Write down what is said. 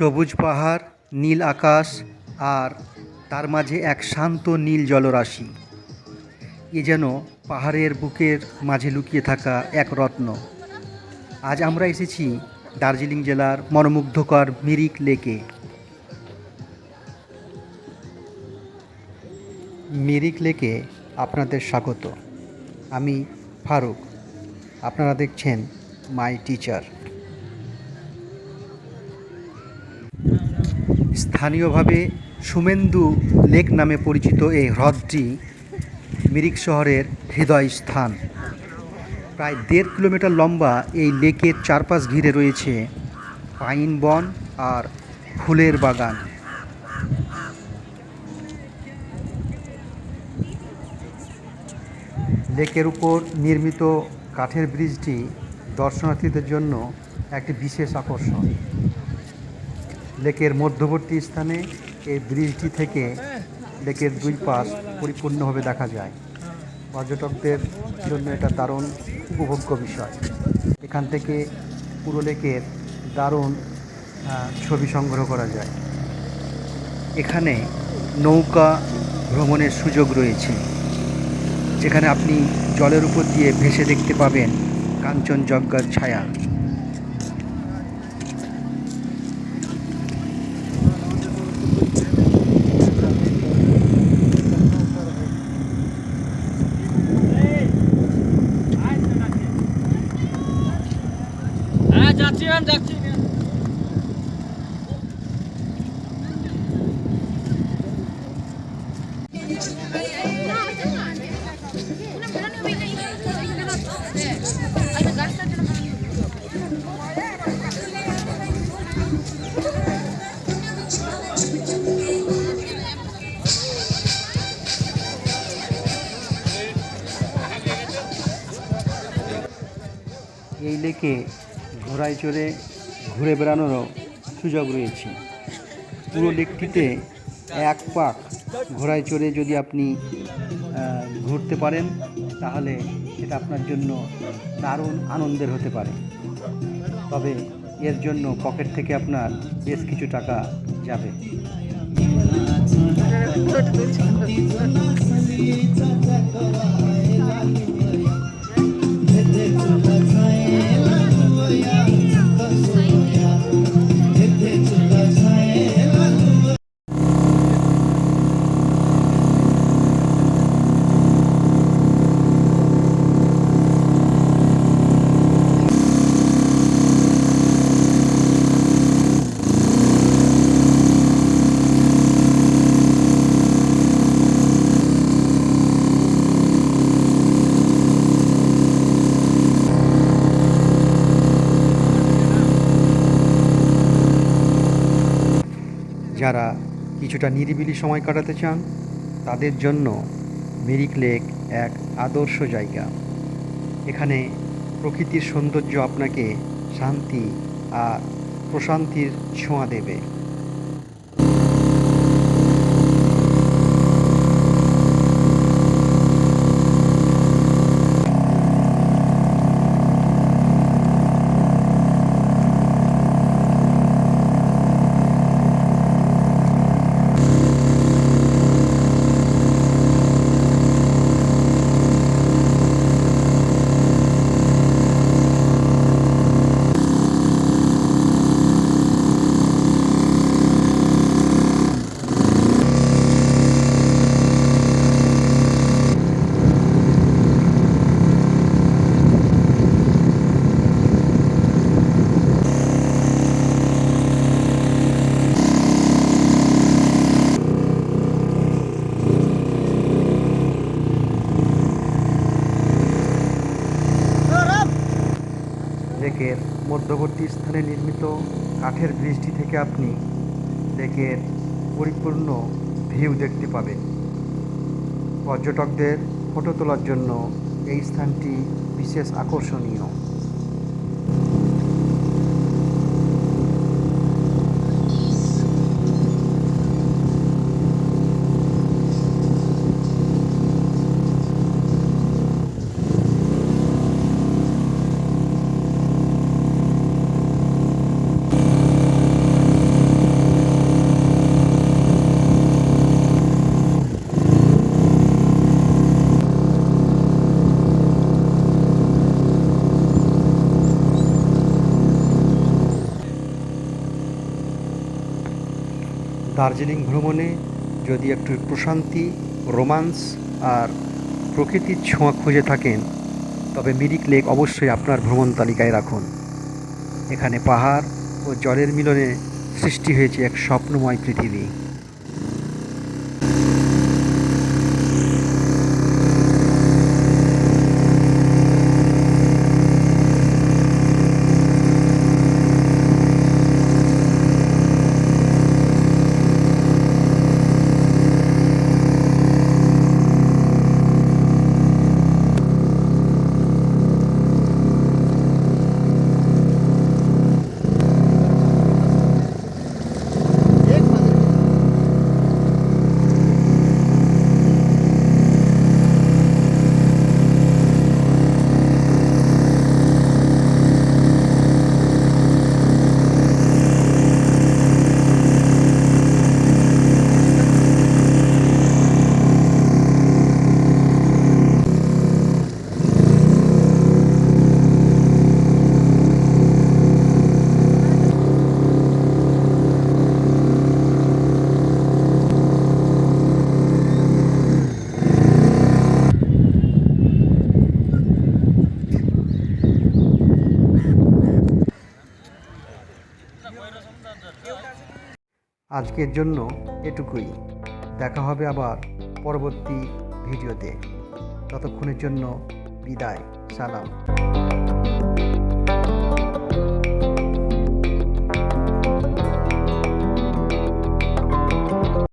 সবুজ পাহাড়, নীল আকাশ আর তার মাঝে এক শান্ত নীল জলরাশি। এ যেন পাহাড়ের বুকের মাঝে লুকিয়ে থাকা এক রত্ন। আজ আমরা এসেছি দার্জিলিং জেলার মনোমুগ্ধকর মিরিক লেকে। মিরিক লেকে আপনাদের স্বাগত। আমি ফারুক। আপনারা দেখছেন মাই টিচার। স্থানীয়ভাবে সুমেন্দু লেক নামে পরিচিত এই হ্রদটি মিরিক শহরের হৃদয় স্থান। প্রায় দেড় কিলোমিটার লম্বা এই লেকের চারপাশ ঘিরে রয়েছে পাইন বন আর ফুলের বাগান। লেকের উপর নির্মিত কাঠের ব্রিজটি দর্শনার্থীদের জন্য একটি বিশেষ আকর্ষণ। লেকের মধ্যবর্তী স্থানে এই ব্রিজটি থেকে লেকের দুই পাশ পরিপূর্ণভাবে দেখা যায়। পর্যটকদের জন্য এটা দারুণ উপভোগ্য বিষয়। এখান থেকে পুরো লেকের দারুণ ছবি সংগ্রহ করা যায়। এখানে নৌকা ভ্রমণের সুযোগ রয়েছে। যেখানে আপনি জলের উপর দিয়ে ভেসে দেখতে পাবেন কাঞ্চনজঙ্ঘার ছায়া। লেকে ঘোড়ায় চড়ে ঘুরে বেড়ানোরও সুযোগ রয়েছে। পুরো লেকটিতে এক পাক ঘোড়ায় চড়ে যদি আপনি ঘুরতে পারেন, তাহলে এটা আপনার জন্য দারুণ আনন্দের হতে পারে। তবে এর জন্য পকেট থেকে আপনার বেশ কিছু টাকা যাবে। যারা কিছুটা নিরিবিলি সময় কাটাতে চান, তাদের জন্য মিরিক লেক এক আদর্শ জায়গা। এখানে প্রকৃতির সৌন্দর্য আপনাকে শান্তি আর প্রশান্তির ছোঁয়া দেবে লেকের মধ্যবর্তী স্থানে নির্মিত কাঠের ব্রিজটি থেকে আপনি লেকের পরিপূর্ণ ভিউ দেখতে পাবেন। পর্যটকদের ফটো তোলার জন্য এই স্থানটি বিশেষ আকর্ষণীয়। দার্জিলিং ভ্রমণে যদি একটু প্রশান্তি, রোমান্স আর প্রকৃতির ছোঁয়া খুঁজে থাকেন, তবে মিরিক লেক অবশ্যই আপনার ভ্রমণ তালিকায় রাখুন। এখানে পাহাড় ও জলের মিলনে সৃষ্টি হয়েছে এক স্বপ্নময় পৃথিবী। আজকের জন্য এটুকুই। দেখা হবে আবার পরবর্তী ভিডিওতে। ততক্ষণের জন্য বিদায় সালাম।